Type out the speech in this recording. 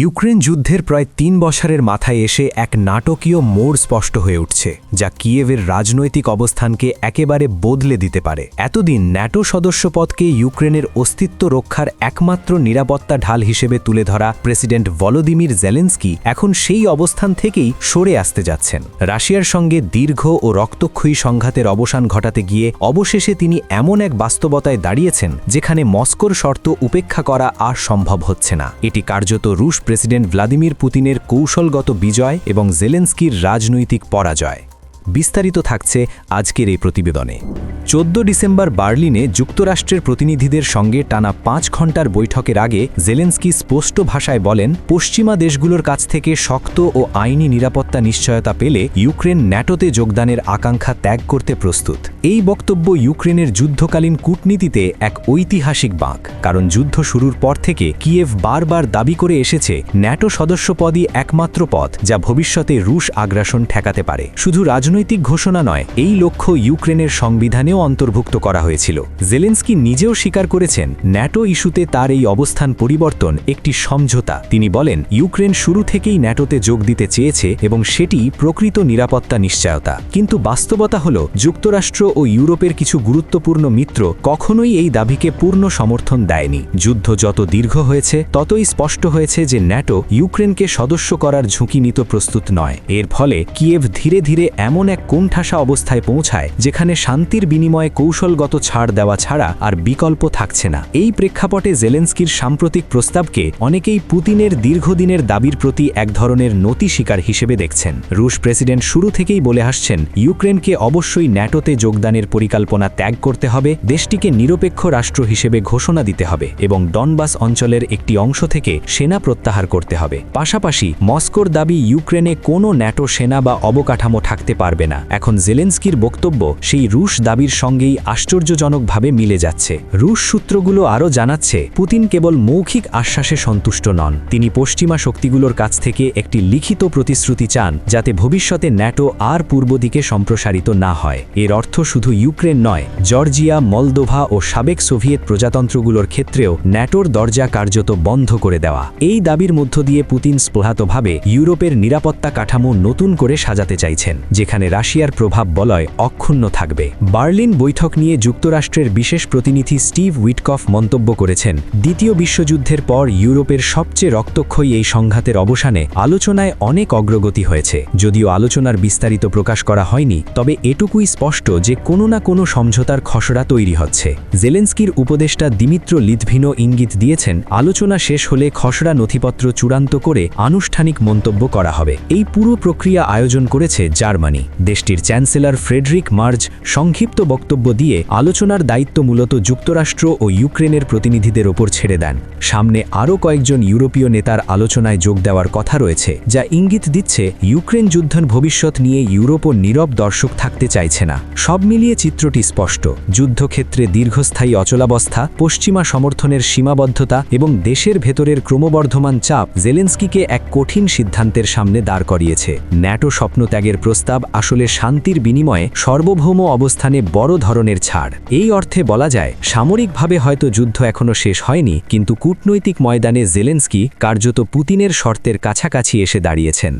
Ukraine যুদ্ধের প্রায় তিন বছরের মাথায় এসে এক নাটকীয় মোড় স্পষ্ট হয়ে উঠছে, যা কিয়েভের রাজনৈতিক অবস্থানকে একেবারে বদলে দিতে পারে। এতদিন ন্যাটো সদস্যপদকে ইউক্রেনের অস্তিত্ব রক্ষার একমাত্র নিরাপত্তা ঢাল হিসেবে তুলে ধরা প্রেসিডেন্ট ভলোদিমির জেলেন্সকি এখন সেই অবস্থান থেকেই সরে আসতে যাচ্ছেন। রাশিয়ার সঙ্গে দীর্ঘ ও রক্তক্ষয়ী সংঘাতের অবসান ঘটাতে গিয়ে অবশেষে তিনি এমন এক বাস্তবতায় দাঁড়িয়েছেন, যেখানে মস্কোর শর্ত উপেক্ষা করা আর সম্ভব হচ্ছে না। এটি কার্যত রুশ প্রেসিডেন্ট ভ্লাদিমির পুতিনের কৌশলগত বিজয় এবং জেলেন্সকির রাজনৈতিক পরাজয়। বিস্তারিত থাকছে আজকের এই প্রতিবেদনে। চোদ্দ ডিসেম্বর বার্লিনে যুক্তরাষ্ট্রের প্রতিনিধিদের সঙ্গে টানা পাঁচ ঘণ্টার বৈঠকের আগে জেলেন্সকি স্পষ্ট ভাষায় বলেন, পশ্চিমা দেশগুলোর কাছ থেকে শক্ত ও আইনি নিরাপত্তা নিশ্চয়তা পেলে ইউক্রেন ন্যাটোতে যোগদানের আকাঙ্ক্ষা ত্যাগ করতে প্রস্তুত। এই বক্তব্য ইউক্রেনের যুদ্ধকালীন কূটনীতিতে এক ঐতিহাসিক বাঁক, কারণ যুদ্ধ শুরুর পর থেকে কিয়েভ বারবার দাবি করে এসেছে, ন্যাটো সদস্যপদই একমাত্র পথ যা ভবিষ্যতে রুশ আগ্রাসন ঠেকাতে পারে। শুধু রাজনৈতিক ঘোষণা নয়, এই লক্ষ্য ইউক্রেনের সংবিধানেও অন্তর্ভুক্ত করা হয়েছিল। জেলেন্সকি নিজেও স্বীকার করেছেন, ন্যাটো ইস্যুতে তার এই অবস্থান পরিবর্তন একটি সমঝোতা। তিনি বলেন, ইউক্রেন শুরু থেকেই ন্যাটোতে যোগ দিতে চেয়েছে এবং সেটি প্রকৃত নিরাপত্তা নিশ্চয়তা। কিন্তু বাস্তবতা হল, যুক্তরাষ্ট্র ও ইউরোপের কিছু গুরুত্বপূর্ণ মিত্র কখনোই এই দাবিকে পূর্ণ সমর্থন দেয়নি। যুদ্ধ যত দীর্ঘ হয়েছে, ততই স্পষ্ট হয়েছে যে ন্যাটো ইউক্রেনকে সদস্য করার ঝুঁকি নিতে প্রস্তুত নয়। এর ফলে কিয়েভ ধীরে ধীরে এমন এক কোণঠাসা অবস্থায় পৌঁছায়, যেখানে শান্তির বিনিময়ে কৌশলগত ছাড় দেওয়া ছাড়া আর বিকল্প থাকছে না। এই প্রেক্ষাপটে জেলেন্সকির সাম্প্রতিক প্রস্তাবকে অনেকেই পুতিনের দীর্ঘদিনের দাবির প্রতি এক ধরনের নতি শিকার হিসেবে দেখছেন। রুশ প্রেসিডেন্ট শুরু থেকেই বলে আসছেন, ইউক্রেনকে অবশ্যই ন্যাটোতে যোগদানের পরিকল্পনা ত্যাগ করতে হবে, দেশটিকে নিরপেক্ষ রাষ্ট্র হিসেবে ঘোষণা দিতে হবে এবং ডনবাস অঞ্চলের একটি অংশ থেকে সেনা প্রত্যাহার করতে হবে। পাশাপাশি মস্কোর দাবি ইউক্রেনে কোনো ন্যাটো সেনা বা অবকাঠামো থাকতে পারবে না। এখন জেলেন্সকির বক্তব্য সেই রুশ দাবির সঙ্গেই আশ্চর্যজনকভাবে মিলে যাচ্ছে। রুশ সূত্রগুলো আরও জানাচ্ছে, পুতিন কেবল মৌখিক আশ্বাসে সন্তুষ্ট নন। তিনি পশ্চিমা শক্তিগুলোর কাছ থেকে একটি লিখিত প্রতিশ্রুতি চান যাতে ভবিষ্যতে ন্যাটো আর পূর্ব দিকে সম্প্রসারিত না হয়। এর অর্থ শুধু ইউক্রেন নয়, জর্জিয়া, মলদোভা ও সাবেক সোভিয়েত প্রজাতন্ত্রগুলোর ক্ষেত্রেও ন্যাটোর দরজা কার্যত বন্ধ করে দেওয়া। এই দাবির মধ্য দিয়ে পুতিন স্পৃহাতভাবে ইউরোপের নিরাপত্তা কাঠামো নতুন করে সাজাতে চাইছেন, যেখানে রাশিয়ার প্রভাব বলয় অক্ষুণ্ণ থাকবে। বার্লিন বৈঠক নিয়ে যুক্তরাষ্ট্রের বিশেষ প্রতিনিধি স্টিভ উইটকফ মন্তব্য করেছেন, দ্বিতীয় বিশ্বযুদ্ধের পর ইউরোপের সবচেয়ে রক্তক্ষয়ী এই সংঘাতের অবসানে আলোচনায় অনেক অগ্রগতি হয়েছে। যদিও আলোচনার বিস্তারিত প্রকাশ করা হয়নি, তবে এটুকুই স্পষ্ট যে কোনো না কোনো সমঝোতার খসড়া তৈরি হচ্ছে। জেলেন্সকির উপদেষ্টা দিমিত্র লিথভিনো ইঙ্গিত দিয়েছেন, আলোচনা শেষ হলে খসড়া নথিপত্র চূড়ান্ত করে আনুষ্ঠানিক মন্তব্য করা হবে। এই পুরো প্রক্রিয়া আয়োজন করেছে জার্মানি। দেশটির চ্যান্সেলর ফ্রেডরিক মার্জ সংক্ষিপ্ত বক্তব্য দিয়ে আলোচনার দায়িত্ব মূলত যুক্তরাষ্ট্র ও ইউক্রেনের প্রতিনিধিদের ওপর ছেড়ে দেন। সামনে আরও কয়েকজন ইউরোপীয় নেতার আলোচনায় যোগ দেওয়ার কথা রয়েছে, যা ইঙ্গিত দিচ্ছে ইউক্রেন যুদ্ধের ভবিষ্যৎ নিয়ে ইউরোপও নীরব দর্শক থাকতে চাইছে না। সব মিলিয়ে চিত্রটি স্পষ্ট। যুদ্ধক্ষেত্রে দীর্ঘস্থায়ী অচলাবস্থা, পশ্চিমা সমর্থনের সীমাবদ্ধতা এবং দেশের ভেতরের ক্রমবর্ধমান চাপ জেলেন্সকিকে এক কঠিন সিদ্ধান্তের সামনে দাঁড় করিয়েছে। ন্যাটো স্বপ্নত্যাগের প্রস্তাব আসলে শান্তির বিনিময়ে সার্বভৌম অবস্থানে বড় ধরনের ছাড়। এই অর্থে বলা যায়, সামরিকভাবে হয়তো যুদ্ধ এখনও শেষ হয়নি, কিন্তু কূটনৈতিক ময়দানে জেলেন্সকি কার্যত পুতিনের শর্তের কাছাকাছি এসে দাঁড়িয়েছেন।